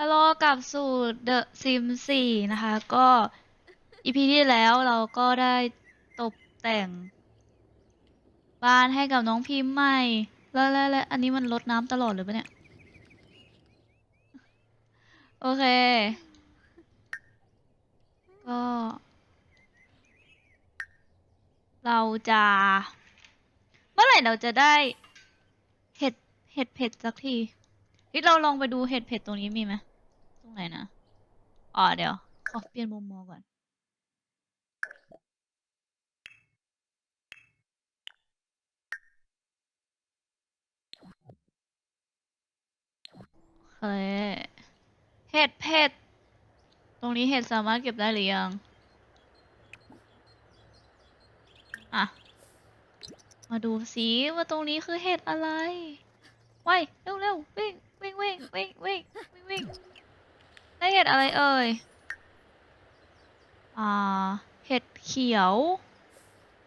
ฮัลโหลกลับสู่ The Sims 4 นะคะ ก็ EP ที่แล้วเราก็ได้ตกแต่ง บ้านให้กับน้องพิมพ์ใหม่ แล้วแล้วแล้วอันนี้มันลดน้ำตลอดเลยปะเนี่ย โอเค ก็ เราจะ เมื่อไหร่เราจะได้ เห็ด เห็ดเผ็ดสักที เฮ้ยเราลองไปดูเห็ดเผ็ดตรงนี้มีไหมตรงไหนนะอ๋อเดี๋ยวขอเปลี่ยนมุมมองก่อนเคเห็ดเผ็ดตรงนี้เห็ดสามารถเก็บได้หรือยังอะมาดูสิว่าตรงนี้คือเห็ดอะไรไว้เร็วเร็ววิ่ง วิ่งวิ่งวิ่งวิ่งวิ่งวิ่งได้เห็ดอะไรเอ่ย อ่า เห็ดเขียว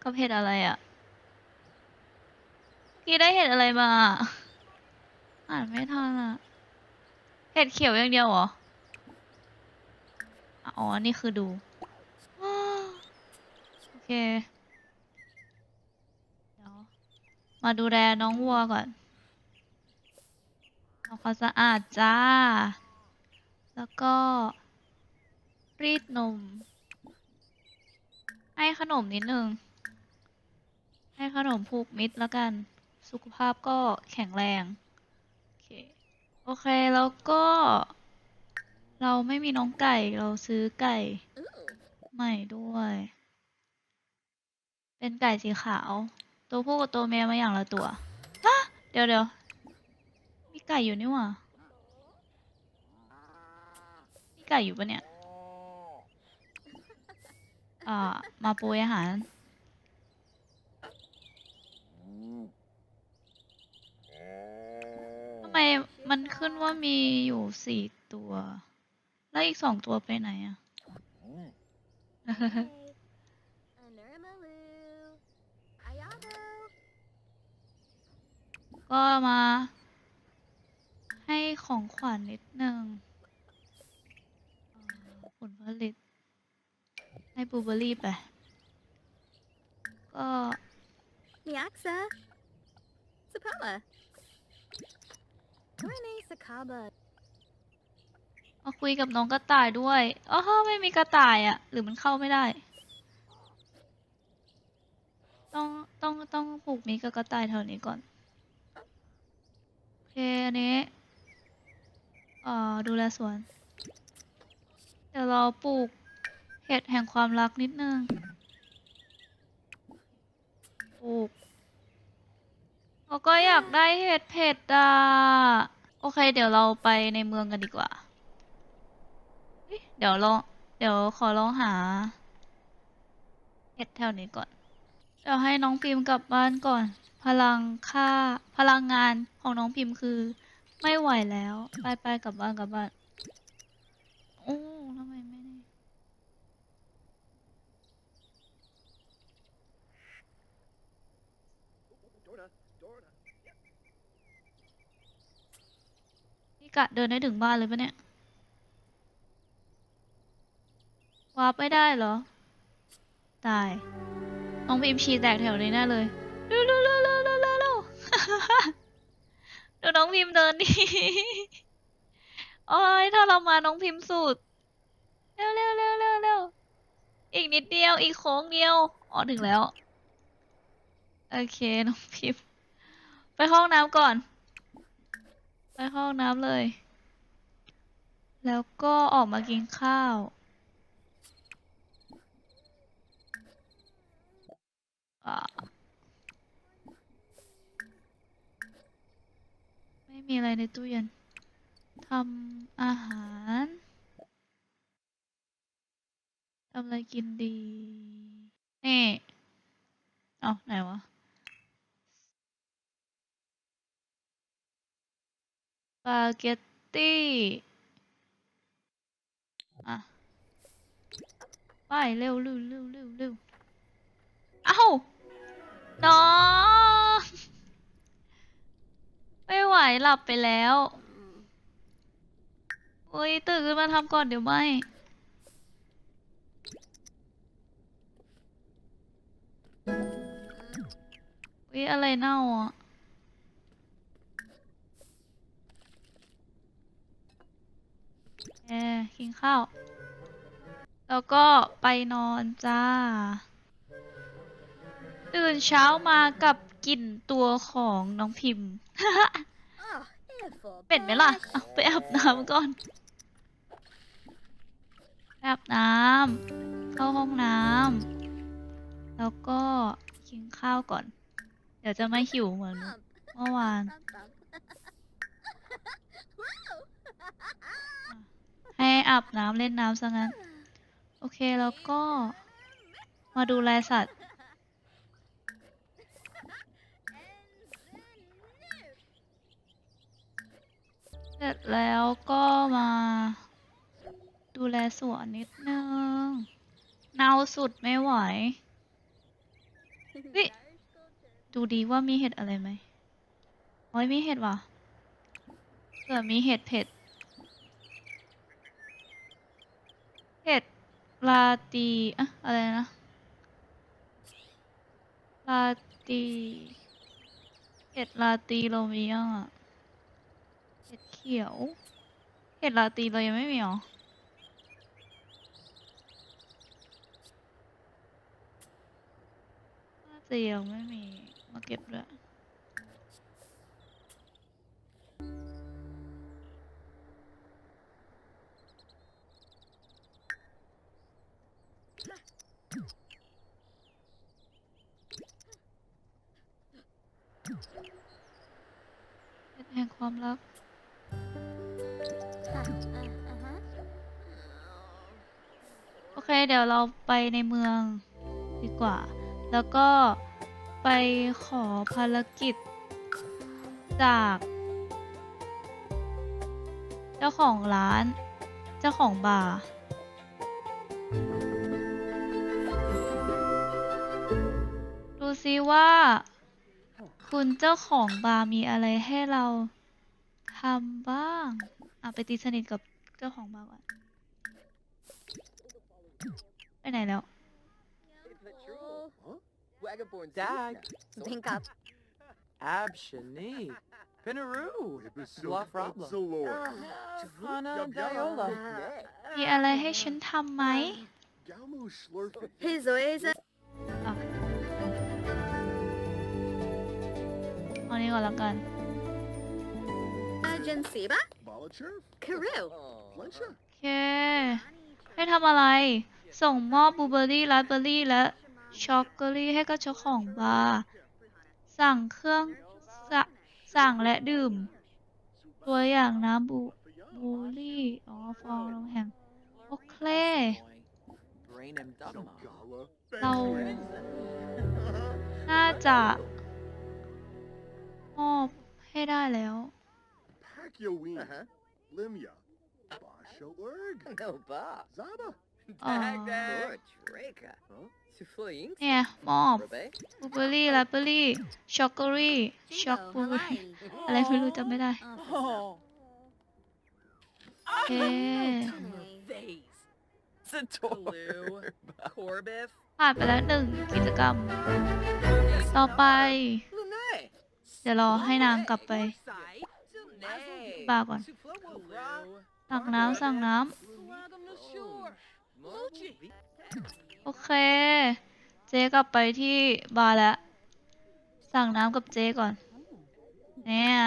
กับเห็ดอะไรอะพี่ได้เห็ดอะไรมา อ่านไม่ทันอะ เห็ดเขียวอย่างเดียวเหรอ อ๋อ นี่คือดู โอเค เดี๋ยว มาดูแลน้องวัวก่อน ทำความสะอาดจ้า แล้วก็ รีดนม ให้ขนมนิดนึง ให้ขนมผูกมิตรแล้วกัน สุขภาพก็แข็งแรง โอเค โอเค แล้วก็ เราไม่มีน้องไก่ เราซื้อไก่ใหม่ด้วย เป็นไก่สีขาว ตัวผู้กับตัวเมียมาอย่างละตัว เดี๋ยวเดี๋ยว ไก่อยู่นี่หว่ามีไก่อยู่ปะเนี่ยอ่ามาโปรยอาหาร ทำไมมันขึ้นว่ามีอยู่สี่ตัว แล้วอีกสองตัวไปไหนอะ Anurmalu. Ayago. ก็มา ให้ของขวัญนิดนึงอ่าผลผลิต ให้บลูเบอร์รี่ไป ก็ Miaxa. Sapala. Rene Sakaba. มาคุยกับน้องกระต่ายด้วยอ๋อไม่มีกระต่ายอะหรือมันเข้าไม่ได้ ต้องต้องต้องผูกมิตรกับกระต่ายแถวนี้ก่อน โอเค อันนี้เอ่อดูแลสวน เดี๋ยวเราปลูกเห็ดแห่งความรักนิดนึง ปลูกเราก็อยากได้เห็ดเผ็ดอะ โอเค เดี๋ยวเราไปในเมืองกันดีกว่าเฮ้ยเดี๋ยวลอง เดี๋ยวขอลองหา เห็ดแถวนี้ก่อน เดี๋ยวให้น้องพิมพ์กลับบ้านก่อน พลังค่า พลังงานของน้องพิมพ์คือ ไม่ไหวแล้ว ไปไปกลับบ้านกลับบ้านโอ้ทำไมไม่ได้นี่กะเดินได้ถึงบ้านเลยปะเนี่ยวาร์ปไม่ได้เหรอ ตาย น้องพิมพ์ชีแตกแถวนี้แน่เลย ดูน้องพิมพ์เดินดิโอ้ยถ้าเรามาน้องพิมพ์สุด เร็วเร็วเร็วเร็วเร็วอีกนิดเดียว อีกโค้งเดียว อ๋อ ถึงแล้ว โอเค น้องพิมพ์ ไปห้องน้ำก่อน ไปห้องน้ำเลย แล้วก็ออกมากินข้าว อ่า มีอะไรในตู้เย็นทำอาหารทำอะไรกินดี นี่ เอาไหนวะสปาเกตตี้ อะ ไป เร็วเร็วเร็วเร็วเร็วเอ้า น้อง ไม่ไหวหลับไปแล้วโอ้ยตื่นขึ้นมาทำก่อนเดี๋ยวไม่อุ้ยอะไรเน่าอะแอร์กินข้าว แล้วก็ไปนอนจ้า ตื่นเช้ามากับ กลิ่นตัวของน้องพิมพ์ Oh, ever เป็นไหมล่ะ brush. เอาไปอาบน้ำก่อนไปอาบน้ำเข้าห้องน้ำแล้วก็กินข้าวก่อน เดี๋ยวจะไม่หิวเหมือน Bump, เมื่อวาน bump, bump. Wow. ให้อาบน้ำเล่นน้ำซะงั้น โอเคแล้วก็มาดูแลสัตว์ เสร็จแล้วก็มาดูแลสวนนิดนึงเนาสุดไม่ไหวเฮ้ยดูดีว่ามีเห็ดอะไรไหมโอ้ยมีเห็ดว่ะเผื่อมีเห็ดเผ็ด เห็ดลาตีอะอะไรนะลาตีเห็ดลาตีเรามียงอะ ขียว เห็ดลาตีเรายังไม่มีหรอน่าจะยังไม่มี มาเก็บด้วยเห็ดแห่งความรัก เคเดี๋ยวเราไปในเมืองดีกว่า แล้วก็ไปขอภารกิจจาก เจ้าของร้าน เจ้าของบาร์ดูซิว่า คุณเจ้าของบาร์มีอะไรให้เราทำบ้าง อะ ไปตีสนิทกับเจ้าของบาร์ก่อน ไปไหนแล้ว Oh, Wagaborn Dag. Think up. Abshani. Pinaroo. Bluff Roblo. Uh, Hana Yum, yum. Diola. uh, มีอะไรให้ฉันทำไหม Galmo slurping. His ways อะเอานี้ก่อนละกัน urgency, but Balacher? Karoo. Flencha? โอเค ให้ทำอะไร ส่งมอบบลูเบอร์รี่ราสเบอร์รี่และช็อกโกแลตให้กับเจ้าของบาร์สั่งเครื่องสะสั่งและดื่ม ตัวอย่างน้ำบูบูรี่อ๋อฟองน้ำแข็งโอเค Brain him Dugma. Gala. Đâu? Benjamin. น่าจะมอบให้ได้แล้ว Pacquiaween. Uh-huh. Limya. Basha Urg. No ba. Zaba. Dag, Draka. Huh? Sufling. เนี่ยมอบ Rabe. บลูเบอร์รี่ราสเบอร์รี่ช็อกโกแลตช็อกโก Bingo, แลต Hawaii. อะไรไม่รู้จำไม่ได้ Oh, Oh. โอเค Vase. Sator. Corbeth, ผ่านไปแล้วหนึ่งกิจกรรม ต่อไป Lune. เดี๋ยวรอให้นางกลับไป Sai, บาร์ก่อน สั่งน้ำสั่งน้ Welcome to shore. Mochi. ำ โอเค เจ๊กลับไปที่บาร์แล้ว สั่งน้ำกับเจ๊ก่อนนี่ไง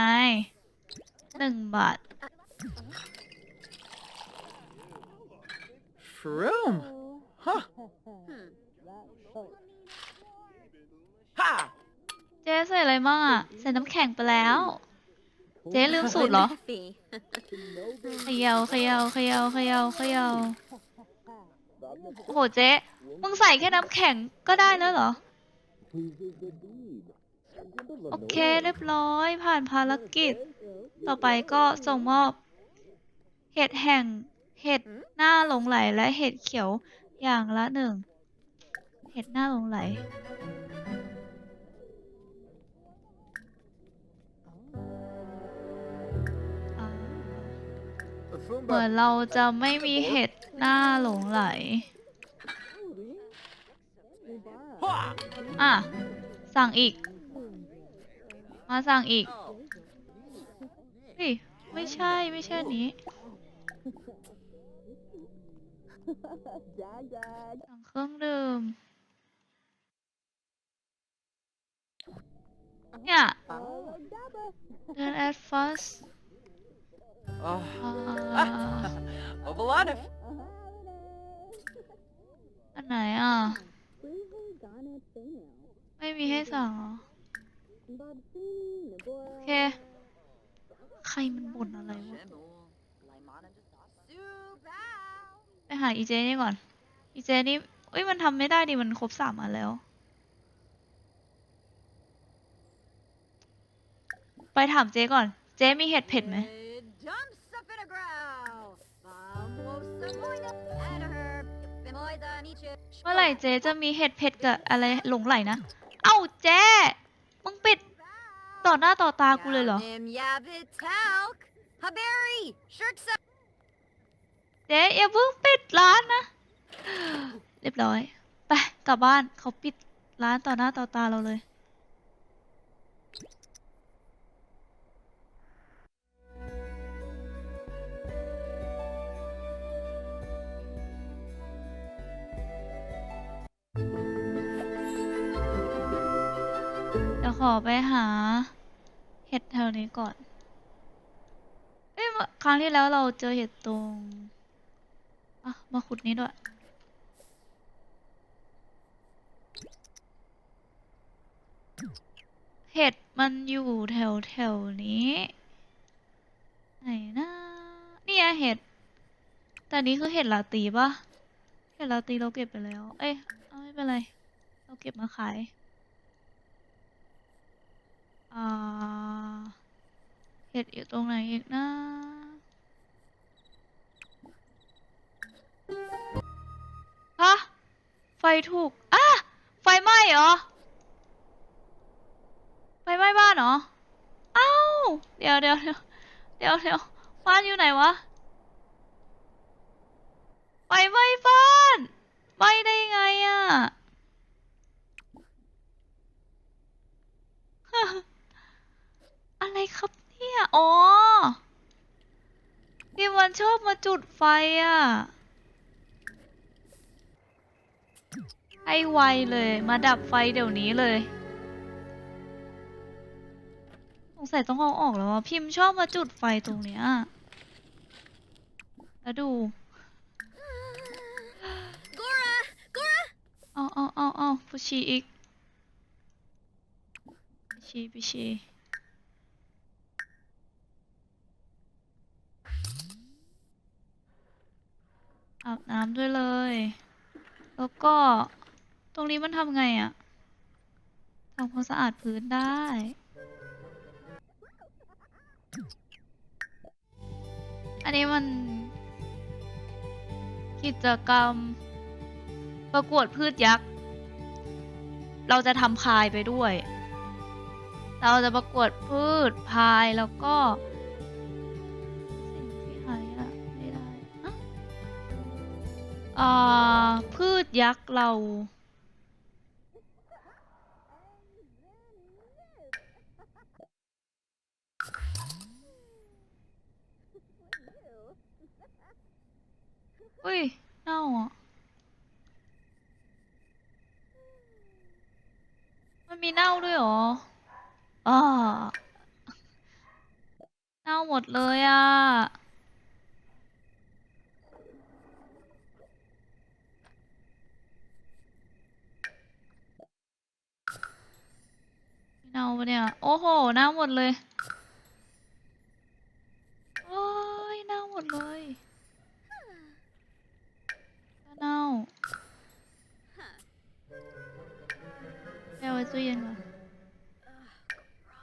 หนึ่งบาท Shroom. Huh. Hmm. Ha. เจ๊ใส่อะไรบ้างอะ ใส่น้ำแข็งไปแล้ว เจ๊ลืมสูตรเหรอ Murphy. เขยาเขยาเขยาเขยาเขยา โอ้โหเจ๊ มึงใส่แค่น้ำแข็งก็ได้แล้วเหรอ โอเคเรียบร้อยผ่านภารกิจ ต่อไปก็ส่งมอบ เห็ดแห่ง เห็ดหน้าหลงไหลและเห็ดเขียวอย่างละหนึ่ง เห็ดหน้าหลงไหล อ่าเหมือนเราจะไม่มีเห็ดหน้าหลงไหล อะ สั่งอีก มาสั่งอีกเฮ้ยไม่ใช่ไม่ใช่อันนี้ สั่งเครื่องดื่ม เนี่ย เดิน at first Oh. อ่า Ovalana. อันไหนอะ ไม่มีให้สั่งเหรอโอเค ใครมันบ่นอะไรวะ ไปหาอีเจนี่ก่อน อีเจนี่เอ้ยมันทำไม่ได้ดิ มันครบสามอันแล้ว ไปถามเจก่อน เจมีเห็ดเผ็ดไหม Dumps เมื่อไหร่เจจะมีเห็ดเผ็ดกับอะไรหลงไหลนะ เอ้าเจมึงปิดต่อหน้าต่อตากูเลยเหรอ เจ๊อย่าเพิ่งปิดร้านนะ เรียบร้อย ไปกลับบ้านเขาปิดร้านต่อหน้าต่อตาเราเลย เดี๋ยวขอไปหา เห็ดแถวนี้ก่อน เอ้ยครั้งที่แล้วเราเจอเห็ดตรง อะ มาขุดนี้ด้วยเห็ดมันอยู่แถวแถวนี้ ไหนนะนี่เห็ด แต่นี้คือเห็ดลาตีปะ เห็ดลาตีเราเก็บไปแล้ว เอ้ยไม่เป็นไร เราเก็บมาขาย อ่า เห็ดอยู่ตรงไหนอีกนะฮะไฟถูกอะไฟไหม้เหรอ ไฟไหม้บ้านเหรอ เอ้า เดี๋ยวเดี๋ยวเดี๋ยวเดี๋ยวเดี๋ยวบ้านอยู่ไหนวะ ไฟไหม้บ้านไหม้ได้ไงอะอะไรครับเนี่ย อ๋อที่มันชอบมาจุดไฟอะ ให้ไวเลย มาดับไฟเดี๋ยวนี้เลย สงสัยต้องเอาออกแล้วว่าพิมพ์ชอบมาจุดไฟตรงเนี้ยแล้วดู เอาเอาเอาเอาไปชีอีกไปชีไปชีอาบน้ำด้วยเลย แล้วก็ตรงนี้มันทำไงอะทำความสะอาดพื้นได้อันนี้มัน กิจกรรม ประกวดพืชยักษ์ เราจะทำพายไปด้วย เราจะประกวดพืชพายแล้วก็สิ่งที่หายอะไม่ได้อะอ่าพืชยักษ์เรา อุ้ยเน่าอะ มีเน่าด้วยเหรออ่าเน่าหมดเลยอะเน่าปะเนี่ย โอ้โห เน่าหมดเลยโอ้ยเน่าหมดเลยเน่า ไปเอาไว้ตู้เย็นก่อน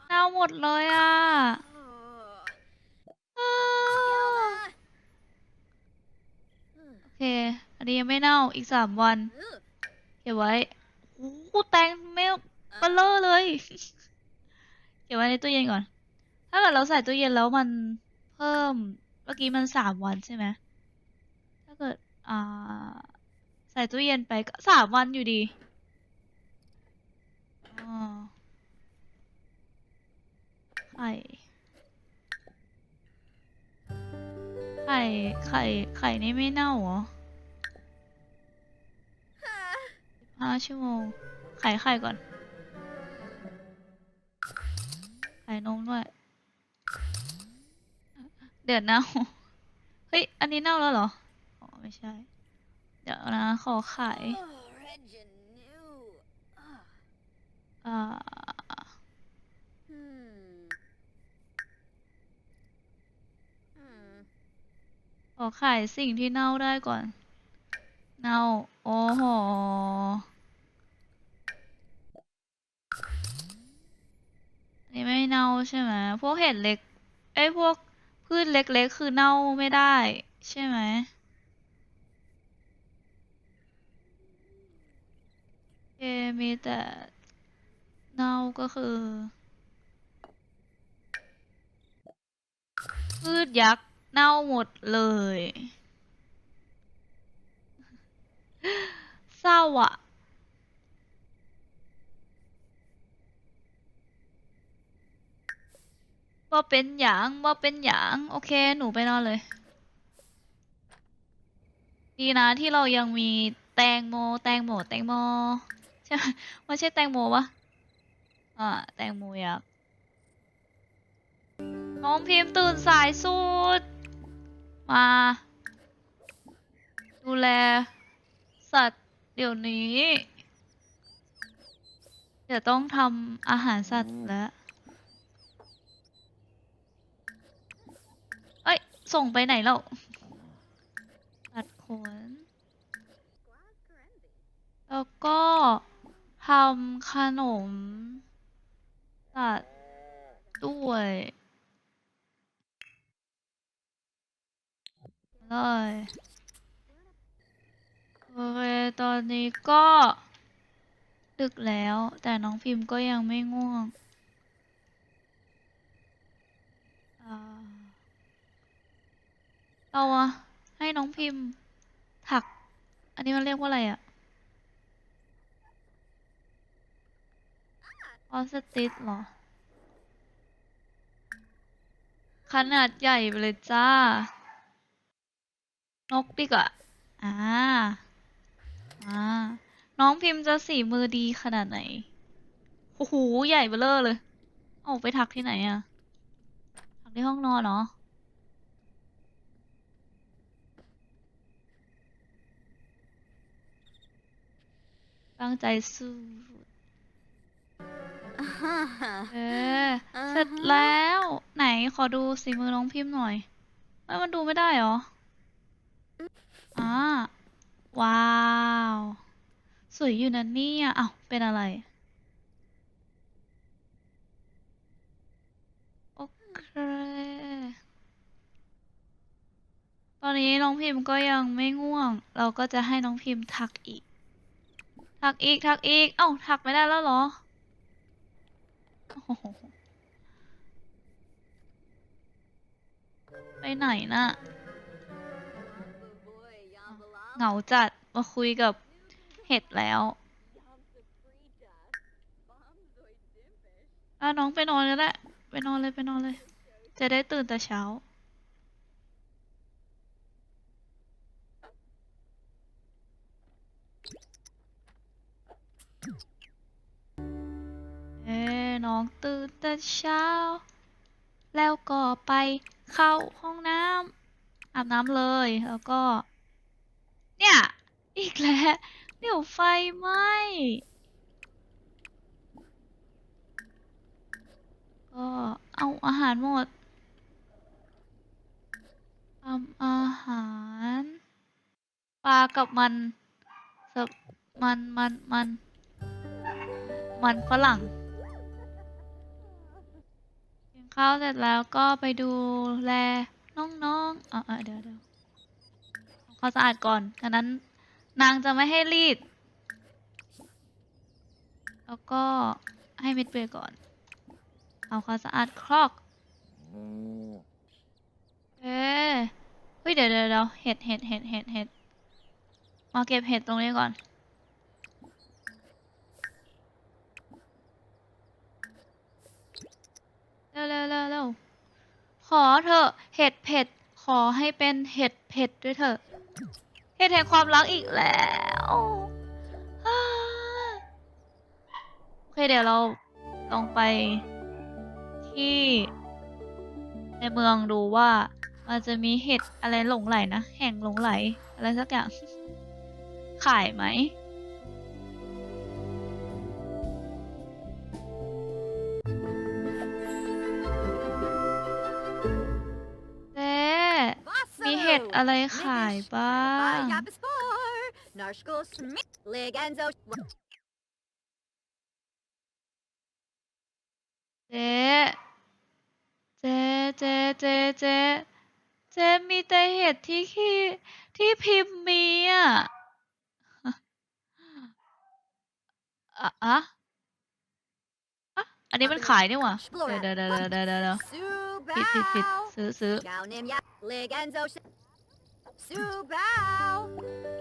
เน่าหมดเลยอะ Oh. อ้าวโอเค อันนี้ยังไม่เน่าอีกสามวัน Ugh. เก็บไว้โอ้โหแตงเมลเบลเลอร์เลย เก็บไว้ในตู้เย็นก่อน ถ้าเกิดเราใส่ตู้เย็นแล้วมันเพิ่มมื่อกี้มันสามวันใช่ไหม ถ้าเกิด อ่า ใส่ตู้เย็นไปก็สามวันอยู่ดีอ๋อ ไข่ ไข่ ไข่ ไข่นี่ไม่เน่าเหรอห้าชั่วโมง ไข่ไข่ก่อน ไข่นมด้วย เดือดเน่า เฮ้ย อันนี้เน่าแล้วเหรอ อ๋อ ไม่ใช่ เดี๋ยวนะ ขอไข่ อ่าขอไข่สิ่งที่เน่าได้ก่อน เน่า โอ้โหนนี้ไม่เน่าใช่ไหม พวกเห็ดเล็กเอ้ยพวกพืชเล็กๆคือเน่าไม่ได้ ใช่ไหมเอมีแต่ เน่าก็คือพืชยักษ์เน่าหมดเลย เศร้าอะ ว่าเป็นหยางว่าเป็นหยางโอเค หนูไปนอนเลย ดีนะที่เรายังมีแตงโม แตงโม แตงโม ใช่ไหมไม่ใช่แตงโมปะ อ่าแตงโมยักษ์น้องพิมพ์ตื่นสายสุด มา ดูแล สัตว์เดี๋ยวนี้ เดี๋ยวต้องทำอาหารสัตว์แล้วเอ้ย ส่งไปไหนแล้วตัดขนแล้วก็ทำขนม ตัดด้วยเลยโอเคตอนนี้ก็ดึกแล้ว แต่น้องพิมพ์ก็ยังไม่ง่วงอ่าเราอะให้น้องพิมพ์ถัก อันนี้มันเรียกว่าอะไรอะ ออสติสเหรอ ขนาดใหญ่ไปเลยจ้า นกดีกว่าอ่า อ่า น้องพิมพ์จะสีมือดีขนาดไหน โอ้โห ใหญ่เบ้อเลย เอาไปถักที่ไหนอะถักที่ห้องนอนเหรอตั้งใจสู้ เออ เสร็จแล้ว ไหนขอดูสีมือน้องพิมพ์หน่อยไม่มันดูไม่ได้เหรออ่าว้าว สวยอยู่นะเนี่ยอ้าวเป็นอะไร โอเค ตอนนี้น้องพิมพ์ก็ยังไม่ง่วง เราก็จะให้น้องพิมพ์ถักอีกถักอีกถักอีก เอ้าถักไม่ได้แล้วเหรอโอ้โห ไปไหนน่ะ เหงาจัด มาคุยกับเห็ดแล้วอะน้องไปนอนเลยแหละไปนอนเลยไปนอนเลย จะได้ตื่นแต่เช้า เอ้น้องตื่นแต่เช้า แล้วก็ไปเข้าห้องน้ำอาบน้ำเลยแล้วก็ เนี่ย อีกแล้วเดี๋ยวไฟไหม้ก็เอาอาหารหมดทำอาหารปลากับมันมันมันมัน มันฝรั่ง กินข้าเสร็จแล้วก็ไปดูแลน้องๆอะอะเดี๋ยวเดี๋ยวทำความสะอาดก่อนฉะนั้น นางจะไม่ให้รีด แล้วก็ให้มิดเบย์ก่อน เอาความสะอาดครอกเอเฮ้เฮ้ยเดี๋ยวเดี๋ยวเดี๋ยวเห็ดเห็ดเห็ดเห็ดเห็ดมาเก็บเห็ดตรงนี้ก่อน เร็วเร็วเร็วเร็ว ขอเถอะเห็ดเผ็ด ขอให้เป็นเห็ดเผ็ดด้วยเถอะเห็ดแห่งความรักอีกแล้วโอเคเดี๋ยวเราลองไปที่ในเมืองดูว่ามันจะมีเห็ดอะไรหลงไหลนะ แห่งหลงไหลอะไรสักอย่าง ขายไหม อะไรขายบ้าง By Yapispor, Narshko Smith, Leganzo. เจ๊เจ๊เจ๊เจ๊เจ๊เจ๊มีแต่เห็ดที่ขี้ที่พิมพ์มีอะอะอะอะอันนี้มันขายนี่หว่าเดี๋ยวเดี๋ยวเดี๋ยวเดี๋ยวเดี๋ยวเดี๋ยวผิดผิดผิด Subao. ซื้อซื้อ Gaunim ya, Leganzo. Subao.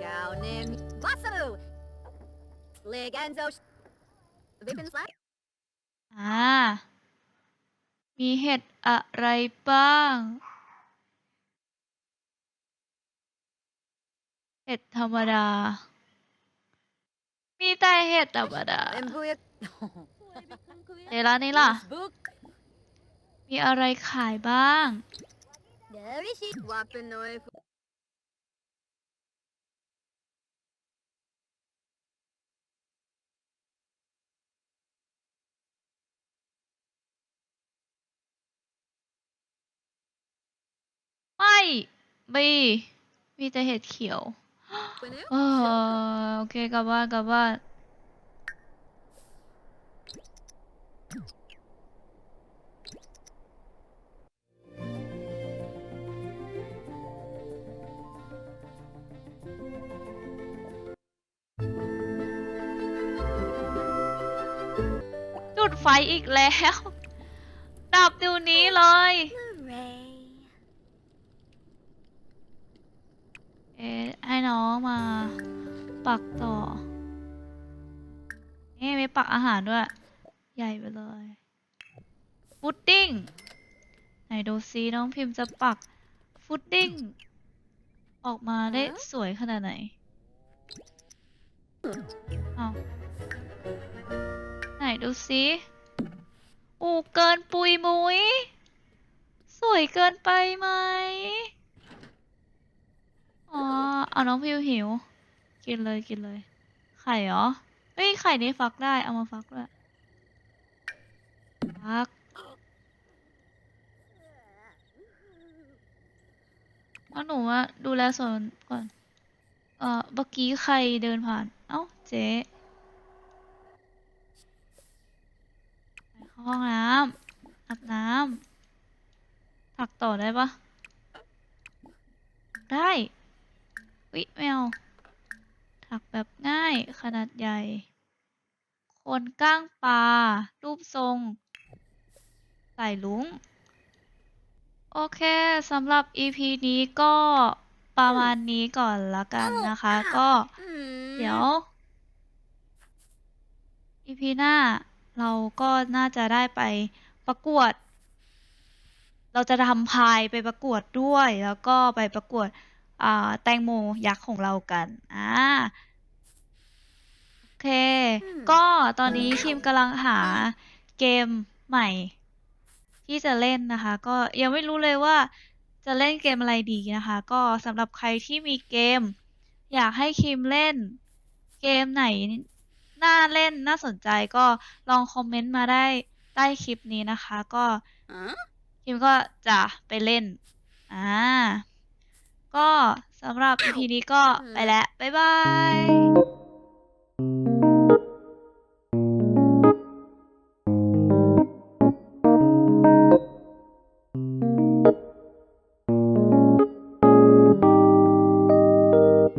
Gaunim Basu. Leganzo. Vipin Slack. อ่า มีเห็ดอะไรบ้าง เห็ดธรรมดา มีแต่เห็ดธรรมดา Embuya. เดี๋ยวร้านนี้ล่ะ Book. มีอะไรขายบ้าง There is ไม่มีมีแต่เห็ดเขียวเออโอเคกลับบ้านกลับบ้านจุดไฟอีกแล้ว ดับเดี๋ยวนี้เลย Hooray. เอ๊ะให้น้องมา ปักต่อนี่มีปักอาหารด้วย ใหญ่ไปเลยฟุตดิ้งไหนดูซิน้องพิมพ์จะปักฟุตดิ้งออกมาได้สวยขนาดไหนเอาไหนดูซิอูเกินปุยมุย สวยเกินไปไหมอ๋อเอาน้องพิวหิว กินเลยกินเลย ไข่เหรอเฮ้ยไข่นี้ฟักได้ เอามาฟักด้วยฟักเอาหนูมาดูแลสวนก่อน เออเมื่อกี้ใครเดินผ่าน เอ้าเจ๊ไปเข้าห้องน้ำอาบน้ำถักต่อได้ปะได้วิไม่เอา ถักแบบง่ายขนาดใหญ่ คนก้างปลา รูปทรง ใส่ลุงโอเคสำหรับ EP นี้ก็ประมาณนี้ก่อนละกันนะคะ ก็เดี๋ยว EP หน้าเราก็น่าจะได้ไปประกวด เราจะทำพายไปประกวดด้วย แล้วก็ไปประกวด อ่าแตงโมยักษ์ของเรากันอ่าโอเคอืมก็ตอนนี้ทีมกำลังหาเกมใหม่ ที่จะเล่นนะคะ ก็ยังไม่รู้เลยว่าจะเล่นเกมอะไรดีนะคะ ก็สำหรับใครที่มีเกม อยากให้คิมเล่น เกมไหนน่าเล่นน่าสนใจก็ลองคอมเมนต์มาได้ใต้คลิปนี้นะคะ ก็ Huh? คิมก็จะไปเล่น อ่า ก็สำหรับ EP นี้ก็ไปแล้ว บ๊ายบาย